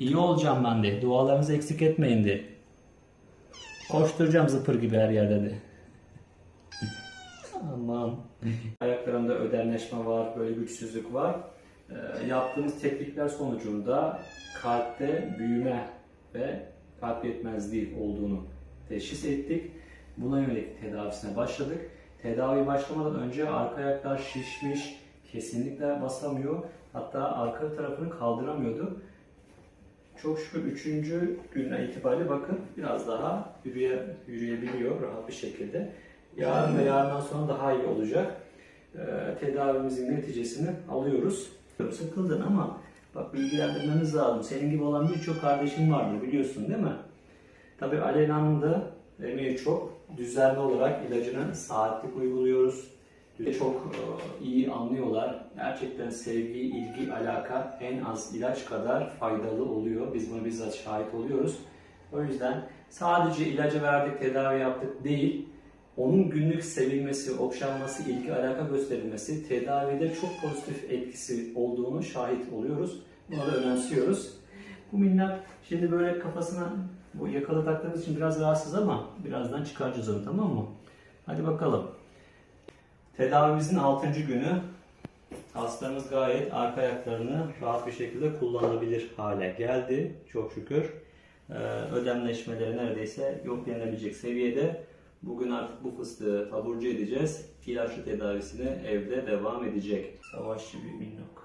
İyi olacağım ben de. Dualarınızı eksik etmeyin de. Koşturacağım zıpır gibi her yerde de. Aman. Ayaklarımda ödemleşme var, böyle güçsüzlük var. Ee, yaptığımız teknikler sonucunda kalpte büyüme ve kalp yetmezliği olduğunu teşhis ettik. Buna yönelik tedavisine başladık. Tedavi başlamadan önce arka ayaklar şişmiş, kesinlikle basamıyor. Hatta arka tarafını kaldıramıyordu. Çok şükür üçüncü günden itibariyle bakın biraz daha yürüye, yürüyebiliyor rahat bir şekilde. Yarın ve yarından sonra daha iyi olacak. Ee, tedavimizin neticesini alıyoruz. Sıkıldın ama bak bilgilendirmemiz lazım. Senin gibi olan birçok kardeşin vardır biliyorsun değil mi? Tabii Aleyna'nın da emeği çok. Düzenli olarak ilacını saatlik uyguluyoruz. Çok e, iyi anlıyorlar. Gerçekten sevgi, ilgi, alaka en az ilaç kadar faydalı oluyor. Biz buna bizzat şahit oluyoruz. O yüzden sadece ilacı verdik, tedavi yaptık değil, onun günlük sevilmesi, okşanması, ilgi, alaka gösterilmesi tedavide çok pozitif etkisi olduğunu şahit oluyoruz. Bunu da önemsiyoruz. Bu minnak şimdi böyle kafasına bu yakalı taktığımız için biraz rahatsız ama birazdan çıkaracağız onu tamam mı? Hadi bakalım. Tedavimizin 6. günü hastamız gayet arka ayaklarını rahat bir şekilde kullanılabilir hale geldi. Çok şükür. Ee, ödemleşmeleri neredeyse yok denilebilecek seviyede. Bugün artık bu fıstığı taburcu edeceğiz. İlaçlı tedavisine evde devam edecek. Savaşçı bir minnak.